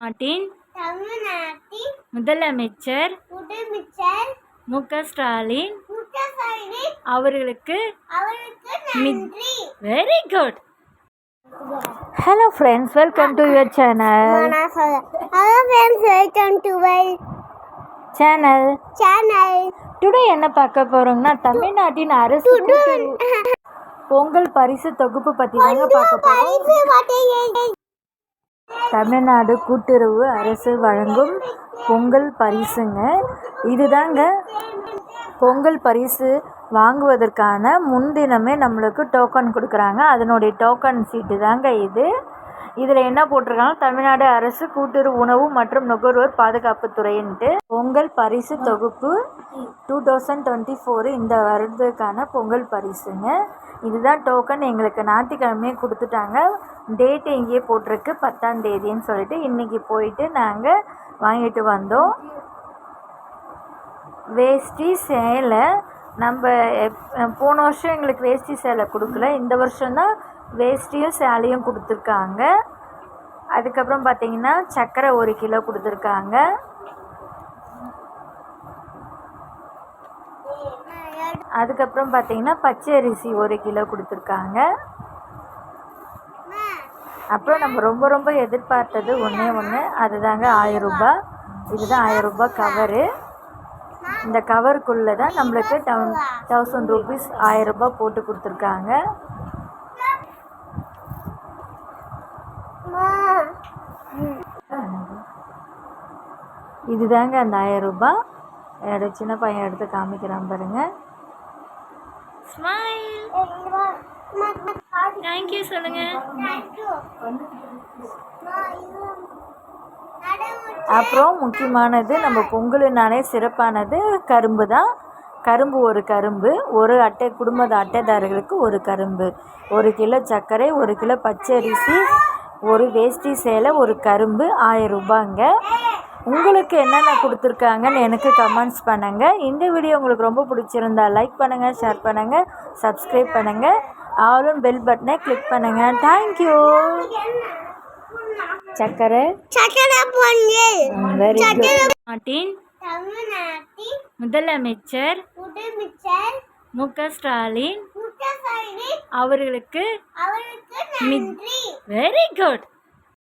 நாட்டின் முதலமைச்சர் மு க ஸ்டாலின் அவர்களுக்கு very good hello friends welcome to your channel hello friends welcome to my channel channel today என்ன பார்க்க போறோம்னா தமிழ்நாட்டின் அரசு பொங்கல் பரிசு தொகுப்பு பற்றி தாங்க பார்க்க வார்த்தையை தமிழ்நாடு கூட்டுறவு அரசு வழங்கும் பொங்கல் பரிசுங்க. இதுதாங்க பொங்கல் பரிசு வாங்குவதற்கான முன்தினமே நம்மளுக்கு டோக்கன் கொடுக்குறாங்க. அதனுடைய டோக்கன் சீட்டு தாங்க இது. இதில் என்ன போட்டிருக்காங்க தமிழ்நாடு அரசு கூட்டுறவு உணவு மற்றும் நுகர்வோர் பாதுகாப்பு துறைன்ட்டு பொங்கல் பரிசு தொகுப்பு டூ தௌசண்ட் டுவெண்ட்டி ஃபோரு இந்த வருடத்துக்கான பொங்கல் பரிசுங்க. இதுதான் டோக்கன் எங்களுக்கு ஞாயிற்றுக்கிழமையே கொடுத்துட்டாங்க. டேட்டு இங்கேயே போட்டிருக்கு பத்தாம் தேதின்னு சொல்லிட்டு இன்றைக்கி போயிட்டு நாங்கள் வாங்கிட்டு வந்தோம். வேஷ்டி சேலை நம்ம எப்- போன வருஷம் எங்களுக்கு வேஷ்டி சேலை கொடுக்கல. இந்த வருஷம்தான் வேஷ்டியும் சேலையும் கொடுத்துருக்காங்க. அதுக்கப்புறம் பார்த்தீங்கன்னா சர்க்கரை ஒரு கிலோ கொடுத்துருக்காங்க. அதுக்கப்புறம் பார்த்தீங்கன்னா பச்சை அரிசி ஒரு கிலோ கொடுத்துருக்காங்க. அப்புறம் நம்ம ரொம்ப ரொம்ப எதிர்பார்த்தது ஒன்றே ஒன்று அதுதாங்க ஆயிரம் ரூபாய். இதுதான் ஆயிரம் ரூபாய் கவரு. இந்த கவருக்குள்ளே தான் நம்மளுக்கு டவுன் தௌசண்ட் ருபீஸ் ஆயிரம் ரூபாய் போட்டு கொடுத்துருக்காங்க. இதுதாங்க அந்த ஆயிரம் ரூபாய். என்னோட சின்ன பையன் எடுத்து காமிக்கிறான் பாருங்கள் ஸ்மைல் தேங்க்யூ சொல்லுங்க. அப்புறம் முக்கியமானது நம்ம பொங்கலுனாலே சிறப்பானது கரும்பு தான் கரும்பு ஒரு கரும்பு ஒரு அட்டை குடும்ப அட்டைதாரர்களுக்கு ஒரு கரும்பு. ஒரு கிலோ சர்க்கரை ஒரு கிலோ பச்சரிசி ஒரு வேஷ்டி சேலை ஒரு கரும்பு ஆயிரம் ரூபாங்க. உங்களுக்கு என்னென்ன கொடுத்துருக்காங்கன்னு எனக்கு கமெண்ட்ஸ் பண்ணுங்கள் இந்த வீடியோ உங்களுக்கு ரொம்ப பிடிச்சிருந்தா லைக் பண்ணுங்கள் ஷேர் பண்ணுங்கள் சப்ஸ்கிரைப் பண்ணுங்கள் ஆலும் பெல் பட்டனை கிளிக் பண்ணுங்கள் தேங்க்யூ சக்கரை. பொங்கல் வெரி குட் நாட்டின் முதலமைச்சர். மு க ஸ்டாலின் அவர்களுக்கு வெரி குட்